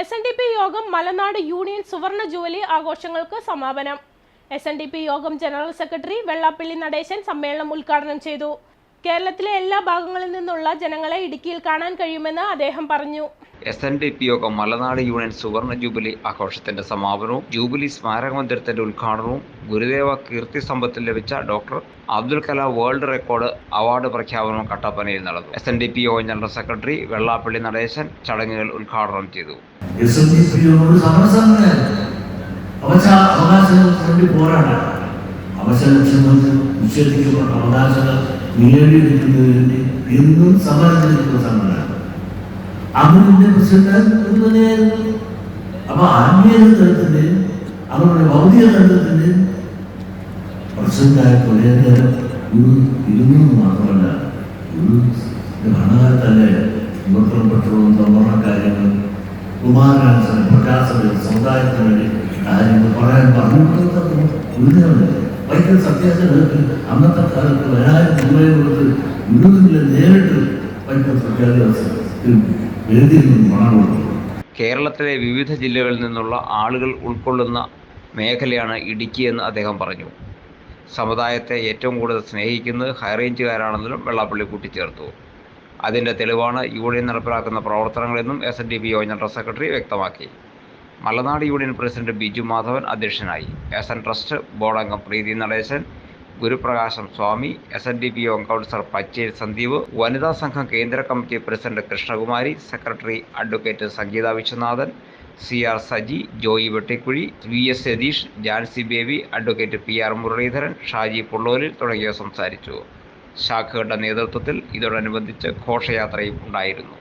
S N D P യോഗം മലനാട് union സുവർണ jubilee ആഘോഷങ്ങൾക്ക് സമാപനം. S N D P Yogam general secretary Vellappally Natesan സമ്മേളനം ഉദ്ഘാടനം ചെയ്തു. കേരളത്തിലെ എല്ലാ ഭാഗങ്ങളിൽ നിന്നുള്ള ജനങ്ങളെ ഇടുക്കിയിൽ കാണാൻ കഴിയുമെന്ന് അദ്ദേഹം പറഞ്ഞു. എസ് എൻ ഡി പി യോഗം മലനാട് യൂണിയൻ സുവർണ ജൂബിലി ആഘോഷത്തിന്റെ സമാപനവും ജൂബിലി സ്മാരക മന്ദിരത്തിന്റെ ഉദ്ഘാടനവും ഗുരുദേവ കീർത്തി സമ്പത്തിൽ ലഭിച്ച doctor Abdul Kalam world record award പ്രഖ്യാപനവും കട്ടപ്പനയിൽ നടന്നു. S N D P Yogam general secretary Vellappally Natesan ചടങ്ങുകൾ ഉദ്ഘാടനം ചെയ്തു. ലക്ഷ്യങ്ങൾക്ക് നിഷേധിക്കപ്പെട്ട അവകാശങ്ങൾ എന്നും സമരം ചെയ്തിട്ടുള്ള സംഘടന അതിന്റെ പ്രസിഡന്റ് അപ്പൊ ആത്മീയ തലത്തിന് അവരുടെ ഭൗതിക തലത്തിന് പ്രസിഡന്റായ നേരം ഒരു ഇരുന്നു മാത്രമല്ല ഒരു ഭരണകാലത്തല്ലേ മുഖപ്രപ്പെട്ടവും സംവരണ കാര്യങ്ങൾ കുമാരനാശനം പ്രകാശനം സമുദായത്തിന് വേണ്ടി കാര്യങ്ങൾ പറയാൻ പറഞ്ഞു ഉന്നതമല്ലേ വൈദ്യുത സത്യാഗ്രഹത്തിൽ അന്നത്തെ കാലത്ത് വരാനും രൂപയും കൊടുത്ത് വിനോദങ്ങളിൽ നേരിട്ട് വൈദ്യുത സത്യാഗ്രഹത്തിൽ കേരളത്തിലെ വിവിധ ജില്ലകളിൽ നിന്നുള്ള ആളുകൾ ഉൾക്കൊള്ളുന്ന മേഖലയാണ് ഇടുക്കി എന്ന് അദ്ദേഹം പറഞ്ഞു. സമുദായത്തെ ഏറ്റവും കൂടുതൽ സ്നേഹിക്കുന്നത് ഹൈറേഞ്ചുകാരാണെന്നും വെള്ളാപ്പള്ളി കൂട്ടിച്ചേർത്തു. അതിന്റെ തെളിവാണ് യൂണിയൻ നടപ്പിലാക്കുന്ന പ്രവർത്തനങ്ങളെന്നും എസ് എൻ ഡി പി യോ ജനറൽ സെക്രട്ടറി വ്യക്തമാക്കി. മലനാട് യൂണിയൻ പ്രസിഡന്റ് ബിജു മാധവൻ അധ്യക്ഷനായി. എസ് എൻ ട്രസ്റ്റ് ബോർഡ് അംഗം Preethi Natesan Guruprakasham Swami S N D P Yogam councillor Pacheri Sandeep വനിതാ സംഘം കേന്ദ്ര committee president Krishnakumari secretary advocate Sangeetha Viswanathan C R Saji Joy Vettikuzhi V S Satheesh Jancy Baby advocate P R Muraleedharan Shaji Pullolil തുടങ്ങിയവർ സംസാരിച്ചു. ശാഖകളുടെ നേതൃത്വത്തിൽ ഇതോടനുബന്ധിച്ച് ഘോഷയാത്രയും ഉണ്ടായിരുന്നു.